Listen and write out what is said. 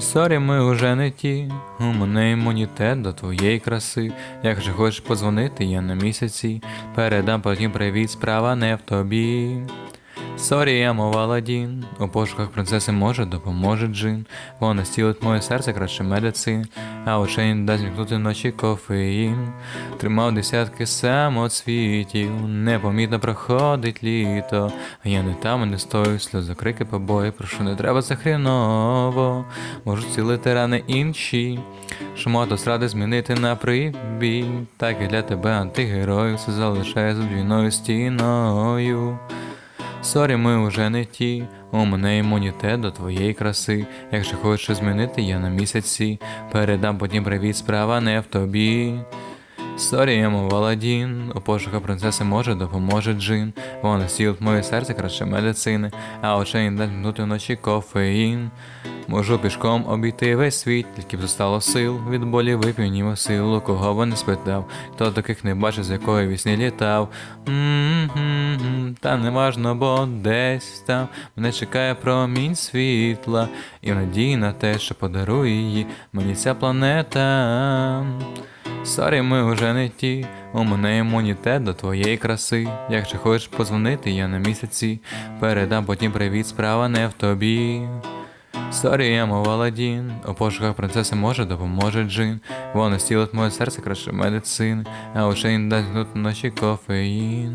Сорі, ми уже не ті. У мене імунітет до твоєї краси. Як же хочеш позвонити, я на місяці. Передам потім привіт, справа не в тобі. Сорі, я мов Аладдін. У пошуках принцеси може допоможе джин. Вона стілить моє серце краще медицин, а очей не дасть змікнути вночі кофеїн. Тримав десятки самоцвітів, непомітно проходить літо. А я не там і не стою, сльози, крики, побої, прошу, не треба це хріново. Можу цілити рани інші. Шмат осради змінити на прибій. Так і для тебе антигерой, все залишає за двійною стіною. Сорі, ми уже не ті. У мене імунітет до твоєї краси. Якщо хочеш змінити, я на місяці. Передам потім привіт, справа не в тобі. Сорі, я мов У пошуках принцеси може допоможе джин. Вона стілить моє серце краще медицини, а очей не дасть гнути вночі кофеїн. Можу пішком обійти весь світ, тільки б зостало сил. Від болі вип'янімо силу, кого би не спитав, хто таких не бачив, з якої вісні літав. М-м-м, Та не важно, бо десь там мене чекає промінь світла, і надії на те, що подарує її мені ця планета. Сорі, ми вже не ті. У мене імунітет до твоєї краси. Якщо хочеш позвонити, я на місяці. Передам потім привіт, справа не в тобі. Сорі, я мов Аладдін. У пошуках принцеси може допоможе джин. Воно стілить моє серце краще медицини, а очей дасть тут ночі кофеїн.